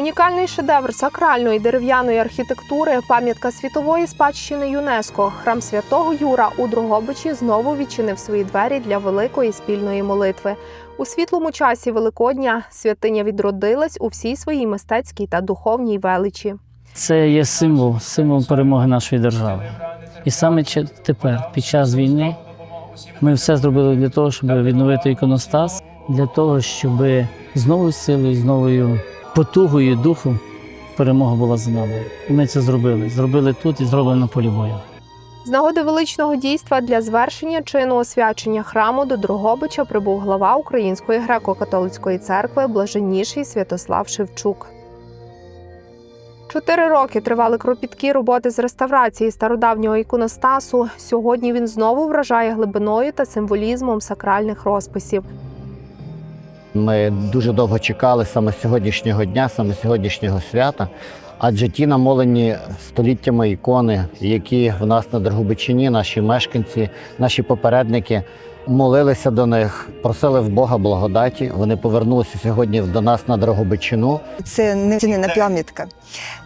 Унікальний шедевр сакральної дерев'яної архітектури, пам'ятка світової спадщини ЮНЕСКО, храм святого Юра у Дрогобичі знову відчинив свої двері для великої спільної молитви. У світлому часі Великодня святиня відродилась у всій своїй мистецькій та духовній величі. Це є символ, символ перемоги нашої держави. І саме тепер, під час війни, ми все зробили для того, щоб відновити іконостас, для того, щоб з новою силою, з новою потугою духу перемога була за нами. І ми це зробили. Зробили тут і зробили на полі бою. З нагоди величного дійства для звершення чину освячення храму до Дрогобича прибув глава Української греко-католицької церкви блаженніший Святослав Шевчук. Чотири роки тривали кропіткі роботи з реставрації стародавнього іконостасу. Сьогодні він знову вражає глибиною та символізмом сакральних розписів. Ми дуже довго чекали саме сьогоднішнього дня, саме сьогоднішнього свята. Адже ті намолені століттями ікони, які в нас на Дрогобичині, наші мешканці, наші попередники молилися до них, просили в Бога благодаті. Вони повернулися сьогодні до нас на Дрогобичину. Це нецінена пам'ятка,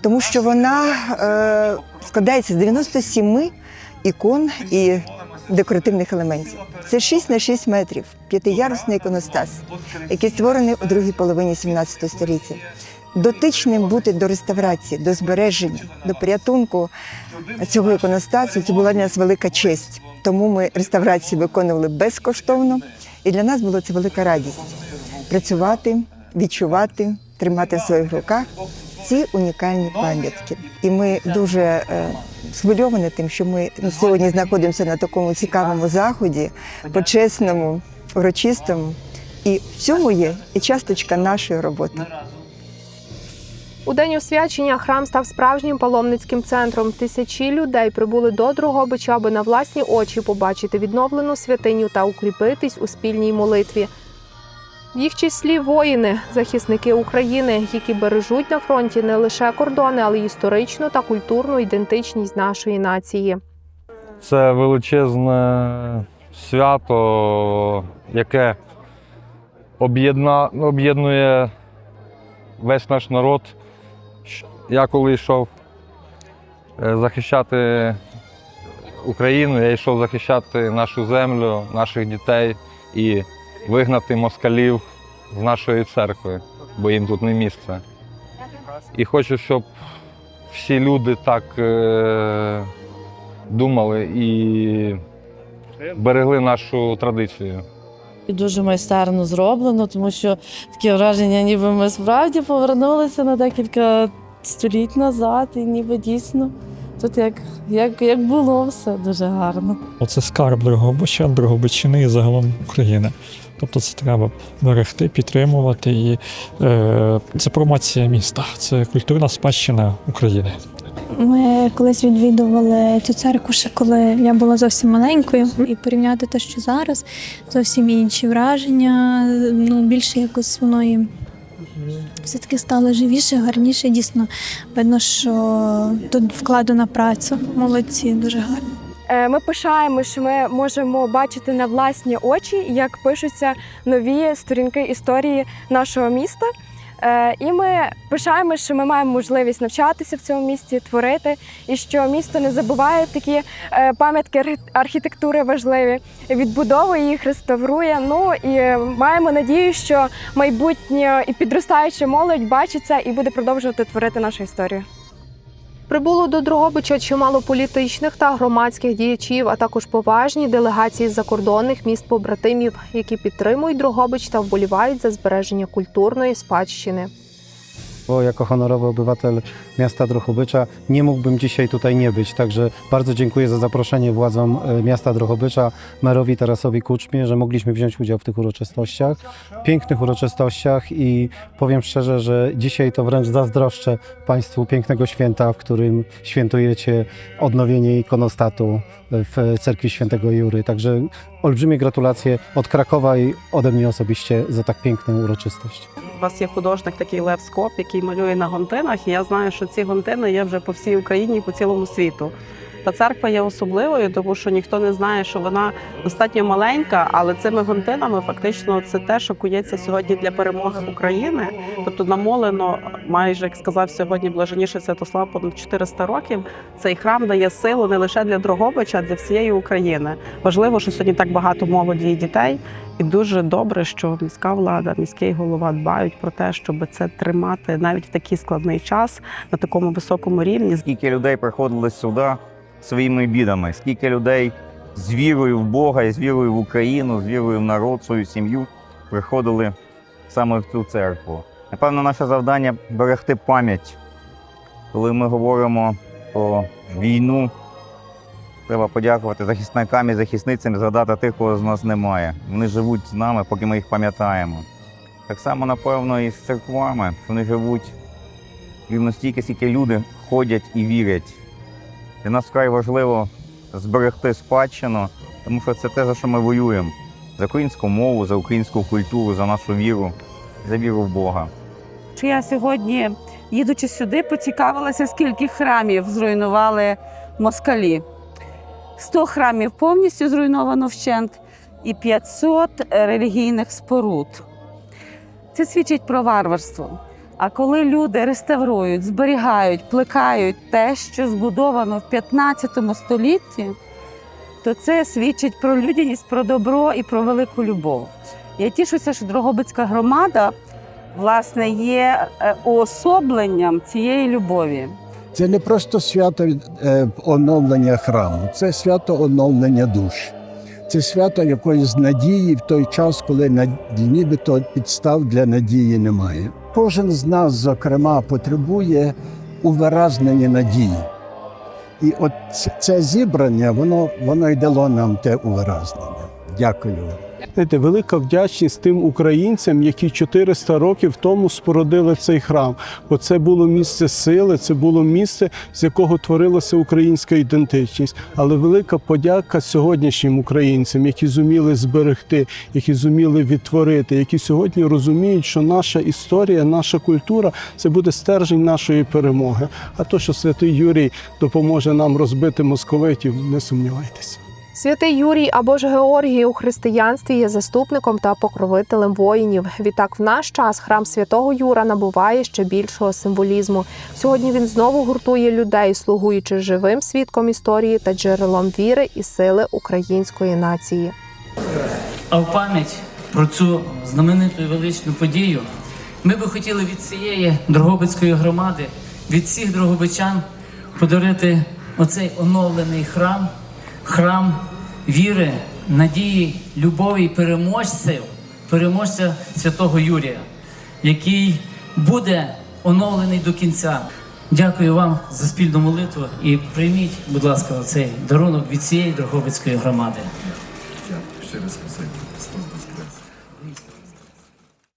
тому що вона е, складається з 97 ікон і декоративних елементів. Це 6 на 6 метрів, п'ятиярусний іконостас, який створений у другій половині 17 століття. Дотичним бути до реставрації, до збереження, до порятунку цього іконостасу це була для нас велика честь. Тому ми реставрацію виконували безкоштовно, і для нас була це велика радість працювати, відчувати, тримати в своїх руках ці унікальні пам'ятки. І ми дуже схвильовані тим, що ми сьогодні знаходимося на такому цікавому заході, почесному, урочистому. І в цьому є і часточка нашої роботи. У день освячення храм став справжнім паломницьким центром. Тисячі людей прибули до Дрогобича, аби на власні очі побачити відновлену святиню та укріпитись у спільній молитві. В їх числі воїни, захисники України, які бережуть на фронті не лише кордони, але й історичну та культурну ідентичність нашої нації. Це величезне свято, яке об'єднує весь наш народ. Я коли йшов е, захищати Україну, я йшов захищати нашу землю, наших дітей і вигнати москалів з нашої церкви, бо їм тут не місце. І хочу, щоб всі люди так е, думали і берегли нашу традицію. І дуже майстерно зроблено, тому що таке враження, ніби ми справді повернулися на декілька століть назад, і ніби дійсно тут як, як, як було все дуже гарно. Оце скарб Дрогобича, Дрогобичини і загалом України. Тобто це треба берегти, підтримувати. І е, це промоція міста, це культурна спадщина України. Ми колись відвідували цю церкву ще коли я була зовсім маленькою, і порівняти те, що зараз зовсім інші враження. Ну більше якось воно і все-таки стало живіше, гарніше. Дійсно, видно, що тут вкладена праця. Молодці, дуже гарно. Е, Ми пишаємо, що ми можемо бачити на власні очі, як пишуться нові сторінки історії нашого міста. Е, І ми пишаємо, що ми маємо можливість навчатися в цьому місті, творити, і що місто не забуває такі е, пам'ятки архітектури важливі, відбудовує їх, реставрує. Ну і маємо надію, що майбутнє і підростаюча молодь бачить це і буде продовжувати творити нашу історію. Прибуло до Дрогобича чимало політичних та громадських діячів, а також поважні делегації закордонних міст побратимів, які підтримують Дрогобич та вболівають за збереження культурної спадщини. Bo jako honorowy obywatel miasta Drohobycza nie mógłbym dzisiaj tutaj nie być. Także bardzo dziękuję za zaproszenie władzom e, miasta Drohobycza, merowi Tarasowi Kuczmie, że mogliśmy wziąć udział w tych uroczystościach. Pięknych uroczystościach i powiem szczerze, że dzisiaj to wręcz zazdroszczę Państwu pięknego święta, w którym świętujecie odnowienie ikonostatu w cerkwi świętego Jury. Także olbrzymie gratulacje od Krakowa i ode mnie osobiście za tak piękną uroczystość. У вас є художник такий Лев Скоп, який малює на гонтинах. І я знаю, що ці гонтини є вже по всій Україні і по цілому світу. Та церква є особливою, тому що ніхто не знає, що вона достатньо маленька, але цими гонтинами фактично це те, що кується сьогодні для перемоги України. Тобто намолено, майже як сказав сьогодні блаженніший Святослав, понад 400 років. Цей храм дає силу не лише для Дрогобича, а для всієї України. Важливо, що сьогодні так багато молоді і дітей, і дуже добре, що міська влада, міський голова дбають про те, щоб це тримати навіть в такий складний час на такому високому рівні. скільки людей приходили сюди своїми бідами, скільки людей з вірою в Бога і з вірою в Україну, з вірою в народ, свою сім'ю приходили саме в цю церкву. Напевно, наше завдання берегти пам'ять. Коли ми говоримо про війну, треба подякувати захисникам і захисницям згадати тих, кого з нас немає. Вони живуть з нами, поки ми їх пам'ятаємо. Так само, напевно, і з церквами. Вони живуть рівно стільки, скільки люди ходять і вірять. Для нас вкрай важливо зберегти спадщину, тому що це те, за що ми воюємо: за українську мову, за українську культуру, за нашу віру, за віру в Бога. Чи я сьогодні, їдучи сюди, поцікавилася, скільки храмів зруйнували москалі. 100 храмів повністю зруйновано вщент і 500 релігійних споруд. Це свідчить про варварство. А коли люди реставрують, зберігають, плекають те, що збудовано в 15 столітті, то це свідчить про людяність, про добро і про велику любов. Я тішуся, що Дрогобицька громада власне є е, уособленням цієї любові. Це не просто свято е, оновлення храму, це свято оновлення душ. Це свято якоїсь надії в той час, коли нібито підстав для надії немає. Кожен з нас, зокрема, потребує увиразнення надії. І от це зібрання, воно, воно й дало нам те увиразнення. Дякую. Знаєте, велика вдячність тим українцям, які 400 років тому спородили цей храм. Бо це було місце сили, це було місце, з якого творилася українська ідентичність. Але велика подяка сьогоднішнім українцям, які зуміли зберегти, які зуміли відтворити, які сьогодні розуміють, що наша історія, наша культура це буде стержень нашої перемоги. А то, що святий Юрій допоможе нам розбити московитів, не сумнівайтеся. Святий Юрій або ж Георгій у християнстві є заступником та покровителем воїнів. Відтак, в наш час храм святого Юра набуває ще більшого символізму. Сьогодні він знову гуртує людей, слугуючи живим свідком історії та джерелом віри і сили української нації. А в пам'ять про цю знамениту і величну подію ми би хотіли від цієї Дрогобицької громади, від всіх дрогобичан подарити оцей оновлений храм, храм віри, надії, любові і переможців, переможця святого Юрія, який буде оновлений до кінця. Дякую вам за спільну молитву і прийміть, будь ласка, цей дарунок від цієї Дрогобицької громади. Ще раз спасибі.